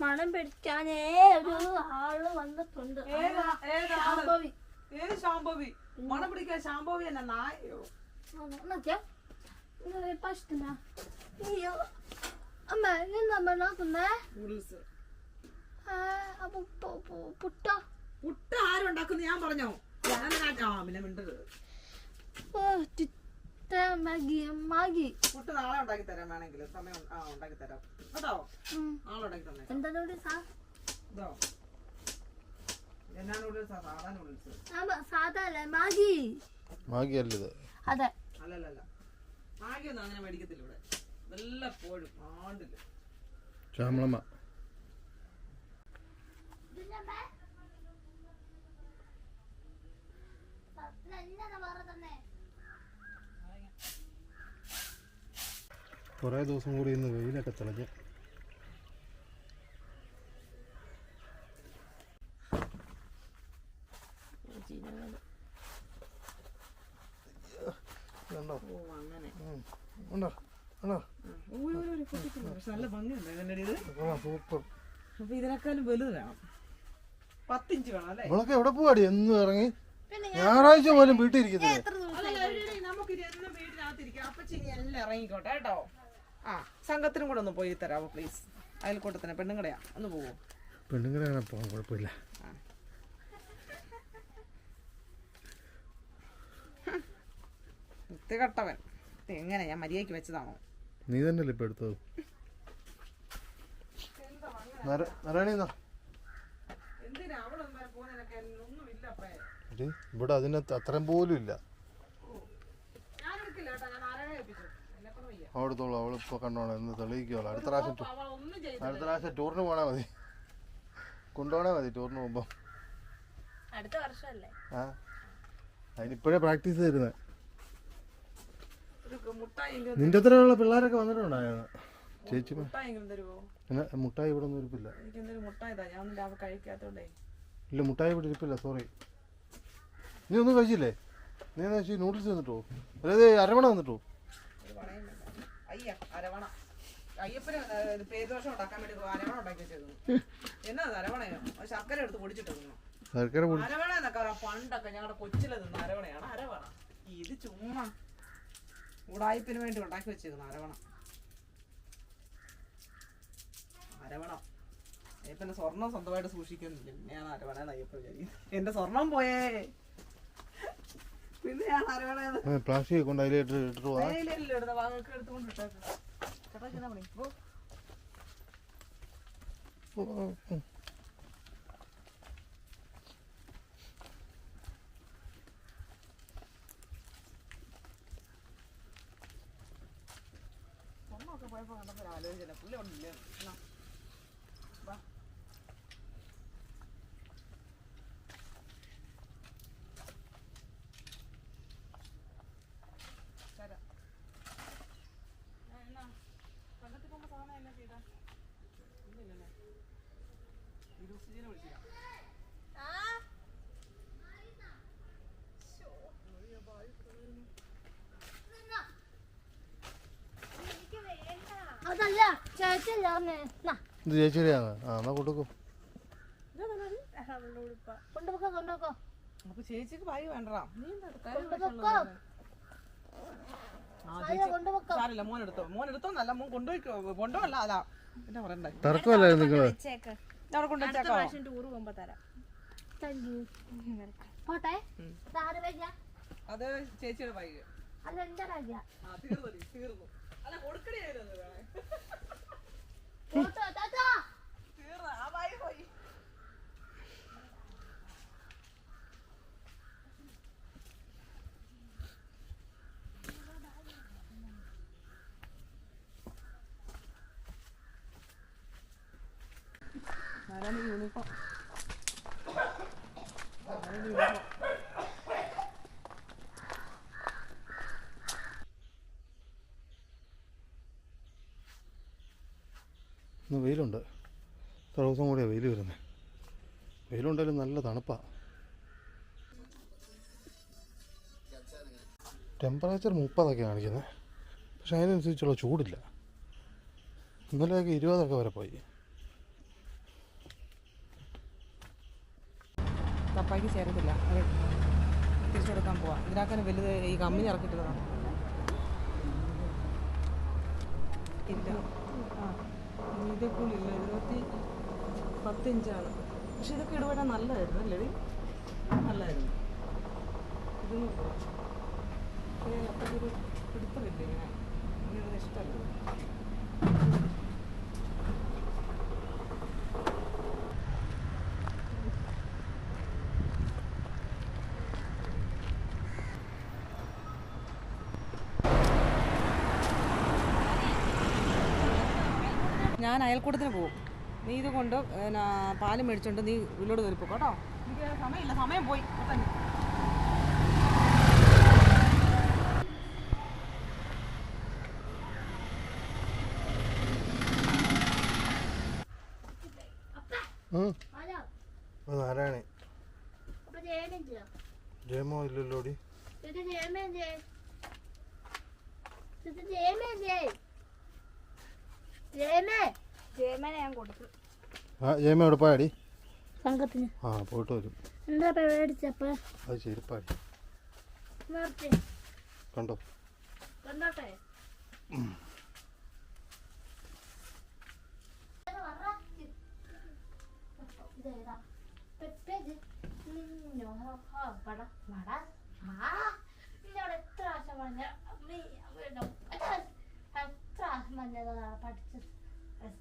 മണം പിടിക്കാനേ ഒരു ആൾ വന്നിട്ടുണ്ട്? ശാംഭവി. ഏത് ശാംഭവി? മണം പിടിക്കാൻ ശാംഭവി എന്നെ നായോ. അയ്യോ. അമ്മ പു- പുട്ട? പുട്ട് ആരുണ്ടാക്കുന്നു ഞാൻ പറഞ്ഞോ? ഞാൻ ആ പിന്നെ മാഗി മാഗി. പുട്ട് നാളെ ഉണ്ടാക്കി തരാം വേണമെങ്കിൽ. സമയം ആ ഉണ്ടാക്കി തരാം. കേട്ടോ? ഉം. നാളെ ഉണ്ടാക്കി തന്നെ എന്താ നൂഡിൽസാ ഇതോ. എന്നാ നൂഡിൽസാ സാധാ നൂഡിൽസ് ആമ സാധാ അല്ലേ? മാഗി. അതെ. അല്ലല്ലല്ല. ഒന്നും അങ്ങനെ മേടിക്കത്തില്ല ഇവിടെ. വല്ലപ്പോഴും ആണ്ടില്ല ശ്യാമളമ്മ. കുറേ ദിവസം കൂടി ഇന്ന് വെയിലൊക്കെ തെളിഞ്ഞ്. ഇതിനേക്കാളും വലുത് വേണം. പത്തിഞ്ച് വേണം അല്ലേ? ഇവളൊക്കെ എവിടെ പോവാടി? എന്ന് ഇറങ്ങി ഞായറാഴ്ച പോലും വീട്ടിൽ ഇരിക്കുന്നത് ഇറങ്ങിക്കോട്ടെ കേട്ടോ. ആ സംഘത്തിനും കൂടെ ഒന്ന് പോയി തരാമോ പ്ലീസ് അയൽക്കൂട്ടത്തിന് പെണ്ണുങ്ങടയാ ഒന്ന് പോവോ. പെണ്ണുങ്ങളെ അങ്ങനെ പോകാൻ കുഴപ്പമില്ല. വൃത്തികെട്ടവൻ. എങ്ങനെ ഞാൻ മര്യാദയ്ക്ക് വെച്ചതാണോ? നീ തന്നെയല്ലേ ഇപ്പൊ എടുത്തത്? നാരായണി എന്നാ എന്തിനാ അവിടെ പോകുന്നതിനൊക്കെ ഒന്നും ഇല്ല അപ്പേ എടി, ഇവിടെ അതിന് അത്രയും പോലും ഇല്ല. അവിടത്തോളൂ ആരാണ് ഏൽപ്പിച്ചു എന്നെ തെളിയിക്കുവോളൂ. അടുത്ത പ്രാവശ്യം അടുത്ത പ്രാവശ്യം ടൂറിന് പോണേ മതി. കൊണ്ടുപോണേ മതി ടൂറിന് പോകുമ്പോ. അടുത്ത വർഷമല്ലേ? ആ. അതിനിപ്പോഴേ പ്രാക്ടീസ് തരുന്നത് നിന്റെ അത്രയുള്ള പിള്ളേരൊക്കെ വന്നിട്ടുണ്ടായിരുന്നു ചേച്ചി മുട്ടായെങ്കിലും തരുമോ? എന്നാ മുട്ടായി ഇവിടെ ഒന്നും ഇരിപ്പില്ല. ഇല്ല മുട്ടായി ഇവിടെ ഇരിപ്പില്ല സോറി നീ ഒന്നും കഴിച്ചില്ലേ? നീ എന്നാ വെച്ചാൽ നൂഡിൽസ് വന്നിട്ടോ അതായത് അരവണ വന്നിട്ടോ അയ്യപ്പന് ഏഹ്, പേരുദോഷം ഉണ്ടാക്കാൻ വേണ്ടി അരവണ ഉണ്ടാക്കി എന്നാ അരവണയോ? ശർക്കര എടുത്ത് ശർക്കര പൊടി അരവണ എന്നൊക്കെ പറയാം പണ്ടൊക്കെ ഞങ്ങളുടെ കൊച്ചിലെ നിന്ന് അരവണയാണ് അരവണ. ഇത് ചുമ്മാ ഉടായ്പിന് വേണ്ടി ഉണ്ടാക്കി വെച്ചേക്കുന്നു അരവണ. അരവണ. അയ്യപ്പന്റെ സ്വർണം സ്വന്തമായിട്ട് സൂക്ഷിക്കുന്നില്ല. പിന്നെയാണ് അരവണ അയ്യപ്പൻ എന്റെ സ്വർണം പോയേ. പിന്നെയാണ് അരവണ പ്ലാസ്റ്റിക് കൊണ്ട് അതിലേട്ട് ഇട്ടിട്ട് പോവാ വെയിലല്ലേ ഇടുന്ന ഭാഗമൊക്കെ എടുത്തുകൊണ്ട് ഇട്ടേക്ക്. ചേട്ടാ ഇങ്ങനെ പണി. പോ. സ്വർണമൊക്കെ പോയപ്പോ കണ്ടപ്പോ ആലോചിച്ചില്ല. പുള്ളി അവിടെ ഇല്ലേ? എന്നാ. വാ. തരാം. ആ, എന്നാ? കൊല്ലത്ത് പോകുമ്പോ സാധനം എന്നാ ചെയ്താ? ഇല്ലില്ലല്ലേ? ഫിറോസിനെ വിളിച്ചില്ല. അതല്ല ഇത് ചേച്ചിയുടെയാണ് ആ എന്നാ കൊടുക്കും കൊണ്ടുപോക്കോ കൊണ്ടുപോക്കോ അപ്പൊ ചേച്ചിക്ക് ബാഗ് വേണ്ടടാ. നീ സാരില്ല മോൻ എടുത്തോ മോൻ എടുത്തോന്നല്ല മോൻ കൊണ്ടുപോയിക്കോ. കൊണ്ടുപോകല്ല അതാ. പറയണ്ടേ. നിങ്ങൾ. അവിടെ കൊണ്ടുവച്ചേക്കോ ടൂർ പോകുമ്പോ തരാം. താങ്ക് യു പോട്ടെ. അത് ചേച്ചിയുടെ ബാഗ് അല്ല എന്റെ ആ. തീർന്നു തീർന്നു. അല്ല കൊടുക്കണേയായിരുന്നു ആരാണ് യൂണിഫോം ആരാണ് ഇന്ന് വെയിലുണ്ട്. ഇത്ര ദിവസം കൂടിയാ വെയിൽ വരുന്നത് വെയിലുണ്ടെങ്കിലും നല്ല തണുപ്പാ. ടെമ്പറേച്ചർ മുപ്പതൊക്കെ കാണിക്കുന്നത് പക്ഷെ അതിനനുസരിച്ചുള്ള ചൂടില്ല. ഇന്നലെയൊക്കെ ഇരുപതൊക്കെ വരെ പോയി. പപ്പായ്ക്ക് ചേരത്തില്ല. അത് തിരിച്ചു കൊടുക്കാൻ പോവാം. ഇതിനാക്കാൻ വലുത് ഈ കമ്പനി ഇറക്കിയിട്ടുള്ളതാണ് ഇല്ല. ആ ഇത് കൂടിയില്ല ഇരുപത്തി പത്തിഞ്ചാണ് പക്ഷെ ഇതൊക്കെ ഇടപെടാൻ നല്ലതായിരുന്നു അല്ലേ? നല്ലതായിരുന്നു. ഞാൻ അയൽക്കൂട്ടത്തിന് പോകും നീ ഇത് കൊണ്ട് പാൽ മേടിച്ചോണ്ട് നീ ഉള്ളോട് കയറി കേട്ടോ? എനിക്ക് സമയമില്ല സമയം പോയി. ജയമോ ഇല്ലല്ലോടി. ജയമേ ജയ ജയമേ ജയ ജയമേനെ ഞാൻ കൊടുത്തു ആ ജയമ എവിടെ പോയാടി? സംഘത്തിന്. ആ പോയിട്ട് വരും. എന്താ പേടിച്ചപ്പോ അത് ചെരുപ്പാടി കണ്ടോ? കണ്ടോട്ടെ? നിന്നോട് എത്ര ആശ പറഞ്ഞ നീ പ്രാവശ്യം പറഞ്ഞതാണ് പഠിച്ചത്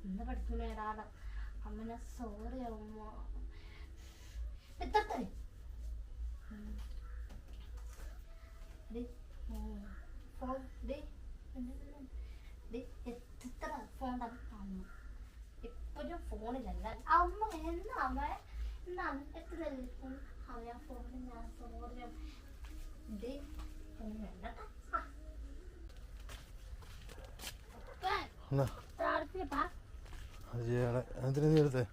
എന്ന് പഠിക്കുന്നതാണ് അമ്മനെ സോറി അമ്മ. ഡി ഫോൺ എത്ര അമ്മ. ഇപ്പോഴും ഫോണിലല്ല അമ്മ എന്നാ അമ്മ? എന്നാ എത്ര അമ്മ ഫോണിൽ ഞാൻ സോറി ഡി ഫോൺ വേണ്ട എന്നാ? ചെയ്യണേ എന്തിനാ നീ എടുത്തേ.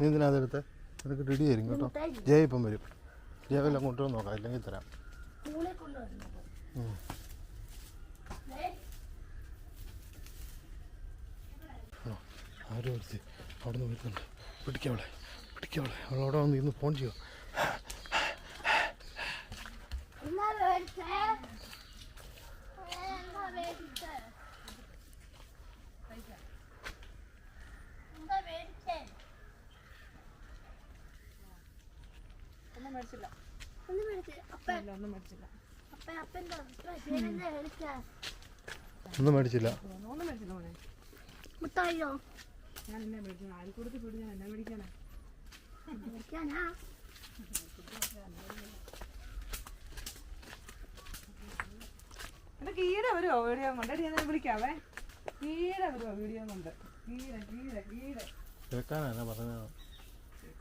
നീ എന്തിനാ അതെടുത്തേ നിനക്ക് റെഡി തരും കേട്ടോ. മുട്ടായി. ജയ ഇപ്പം വരും. ജയ വല്ലതും കൊണ്ടുവന്ന് നോക്കാം ഇല്ലെങ്കിൽ തരാം. ആരും അവിടെ നിന്ന് വരുന്നുണ്ട്. പിടിക്കവളെ പിടിക്കവളെ അവളവിടെ വന്ന് ഇന്ന് ഫോൺ ചെയ്യോ എന്നാ മേടിച്ചേ എന്നാ മേടിച്ചേ എന്താ മേടിച്ചേ ഒന്നും മേടിച്ചില്ല ഒന്ന് മേടിച്ചില്ല ഒന്നും മേടിച്ചില്ല. ഒന്നും മേടിച്ചില്ല മോനെ. മുട്ടായിയോ? ഞാൻ എന്നെ മേടിച്ചു. അയൽക്കൂടത്തിൽ പോയിട്ട് ഞാൻ എന്നെ മേടിക്കാനാ. മേടിക്കാനാ? എന്റെ കീഴെ വരുമോ വീഡിയോ കൊണ്ട് അടി ഞാൻ വിളിക്കാവേ. കീഴെ വരുമോ വീഡിയോ കൊണ്ട് കീഴെ കീഴെ കീഴെ. കേൾക്കാനാ പറഞ്ഞത്?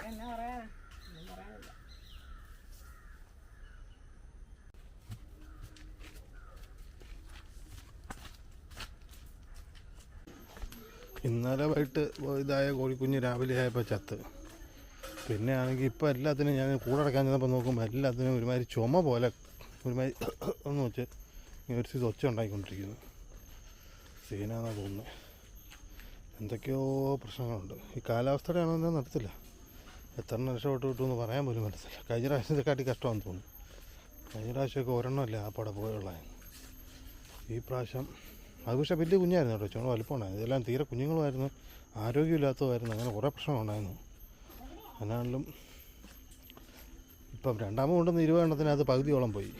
എന്നാ പറയാനാ ഒന്നും പറയാനില്ല ഇന്നലെ വൈകിട്ട് ഇതായ കോഴിക്കുഞ്ഞ് രാവിലെ ആയപ്പോൾ ചത്ത്. പിന്നെ ആണെങ്കിൽ ഇപ്പോൾ എല്ലാത്തിനും ഞാൻ കൂടടക്കാൻ ചെന്നപ്പോൾ നോക്കുമ്പോൾ എല്ലാത്തിനും ഒരുമാതിരി ചുമ പോലെ ഒരുമാതിരി ഒന്ന് വെച്ച് ഒരു സീസ് ഒച്ച ഉണ്ടാക്കിക്കൊണ്ടിരിക്കുന്നു സീനാണെന്നാണ് തോന്നുന്നത് എന്തൊക്കെയോ പ്രശ്നങ്ങളുണ്ട്. ഈ കാലാവസ്ഥയുടെ ആണോ എന്താ നടത്തില്ല എത്ര രക്ഷപ്പെട്ട് കിട്ടുമെന്ന് പറയാൻ പോലും പറ്റത്തില്ല. കഴിഞ്ഞ പ്രാവശ്യത്തെക്കാട്ടി കഷ്ടമാണെന്ന് തോന്നുന്നു. കഴിഞ്ഞ പ്രാവശ്യമൊക്കെ ഒരെണ്ണമല്ലേ ആ പട പോയുള്ളായിരുന്നു ഈ പ്രാവശ്യം അത് പക്ഷേ വലിയ കുഞ്ഞായിരുന്നു കേട്ടോ ചുമ വലുപ്പമുണ്ടായിരുന്നു. ഇതെല്ലാം തീരെ കുഞ്ഞുങ്ങളുമായിരുന്നു ആരോഗ്യമില്ലാത്തതായിരുന്നു അങ്ങനെ കുറേ പ്രശ്നമുണ്ടായിരുന്നു എന്നാണെങ്കിലും ഇപ്പം രണ്ടാമത് കൊണ്ടുവന്ന് ഇരുപതെണ്ണത്തിന് അത് പകുതിയോളം പോയി.